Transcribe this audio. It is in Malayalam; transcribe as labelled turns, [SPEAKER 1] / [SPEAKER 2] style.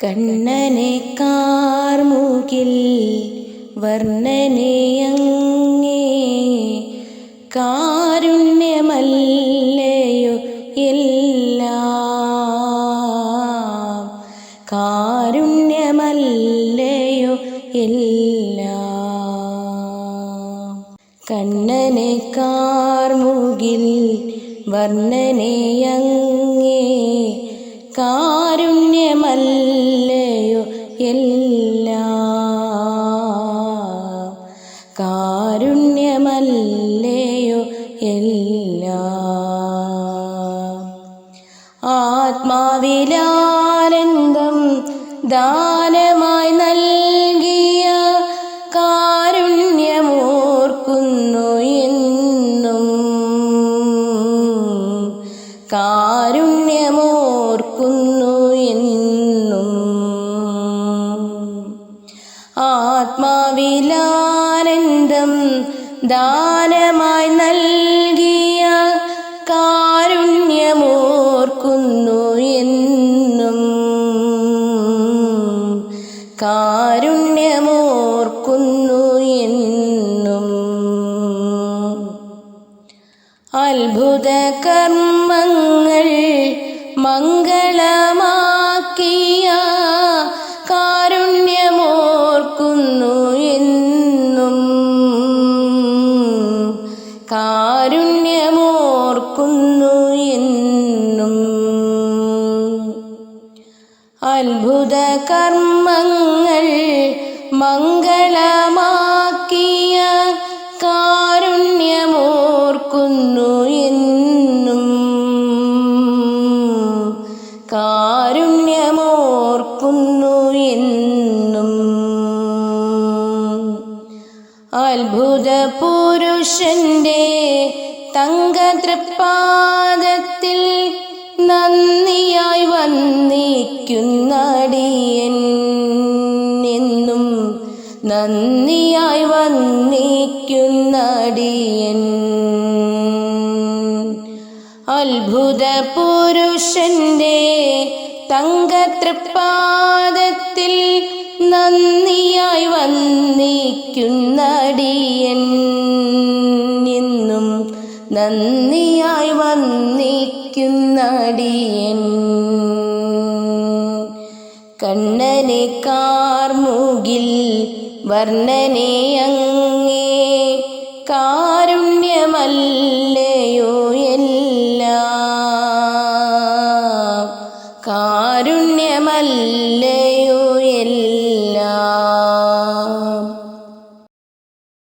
[SPEAKER 1] കണ്ണനെ കാർമുകിൽ വർണനയങ്ങേ കാരുണ്യമല്ലയോ എല്ലാം? കാരുണ്യമല്ലയോ എല്ലാം? കണ്ണനെ കാർമുകിൽ വർണനയങ്ങേ കാരുണ്യമല്ലയോ എല്ലാം. കാരുണ്യമല്ലയോ? എല്ലാം. ആത്മാവിലാനന്ദം ദാനമായി ആത്മാവിലാനന്ദം ദാനമായി നൽകിയ കാരുണ്യമോർക്കുന്നു എന്നും. കാരുണ്യമോർക്കുന്നു എന്നും. അത്ഭുത കർമ്മങ്ങൾ മംഗളമാക്കിയ കാരുണ്യമോർക്കുന്നു എന്നും. അത്ഭുത കർമ്മങ്ങൾ മംഗളമാക്കിയ കാരുണ്യമോർക്കുന്നു എന്നും. കാരുണ്യമോർക്കുന്നു അത്ഭുത പുരുഷന്റെ തങ്കതൃപാദത്തിൽ നന്ദിയായി വന്നിക്കുന്നടിയൻ എന്നും നന്ദിയായി വന്നിക്കുന്നടിയൻ അത്ഭുത പുരുഷന്റെ തങ്കതൃപാദത്തിൽ വന്നിക്കുന്നടിയൻ എന്നും നന്ദിയായി വന്നിക്കുന്നടിയൻ. കണ്ണനെ കാർമുകിൽ വർണനെ അങ്ങേ. കാരുണ്യമല്ലയോ എല്ലാം. കാരുണ്യമല്ലയോ എല്ലാ.